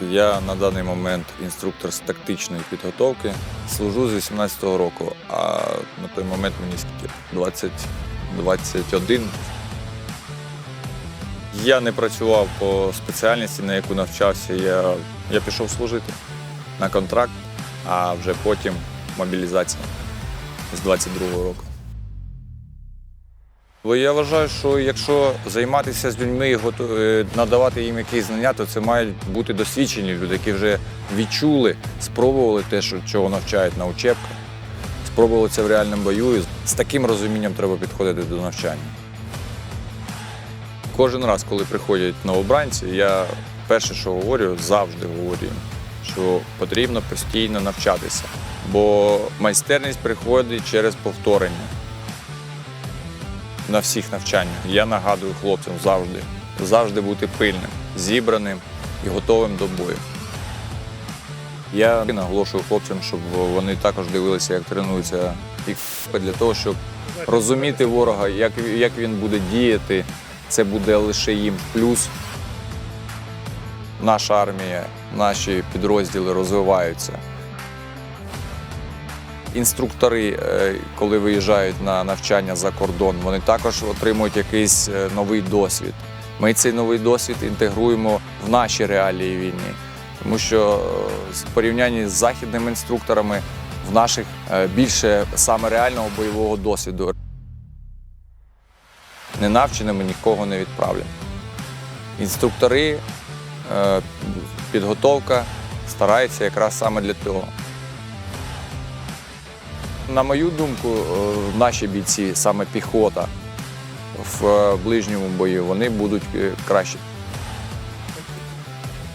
Я на даний момент інструктор з тактичної підготовки. Служу з 18-го року, а на той момент мені скільки? 20, 21. Я не працював по спеціальності, на яку навчався. Я, я пішов служити на контракт, а вже потім мобілізація з 22-го року. Бо я вважаю, що якщо займатися з людьми і е, надавати їм якісь знання, то це мають бути досвідчені люди, які вже відчули, спробували те, що, чого навчають на учебках, спробували це в реальному бою. І з таким розумінням треба підходити до навчання. Кожен раз, коли приходять новобранці, я перше, що говорю, завжди говорю, що потрібно постійно навчатися, бо майстерність приходить через повторення на всіх навчаннях. Я нагадую хлопцям завжди, завжди бути пильним, зібраним і готовим до бою. Я наголошую хлопцям, щоб вони також дивилися, як тренуються і для того, щоб розуміти ворога, як, як він буде діяти. Це буде лише їм плюс. Наша армія, наші підрозділи розвиваються. Інструктори, е, коли виїжджають на навчання за кордон, вони також отримують якийсь е, новий досвід. Ми цей новий досвід інтегруємо в наші реалії війни, тому що е, в порівнянні з західними інструкторами в наших більше саме реального бойового досвіду. Ненавченими нікого не відправлять. Інструктори, підготовка стараються якраз саме для того. На мою думку, е, наші бійці, саме піхота в е, ближньому бою, вони будуть е, кращі.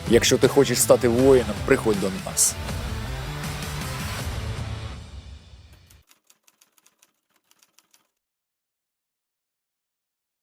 Якщо ти хочеш стати воїном, приходь до нас.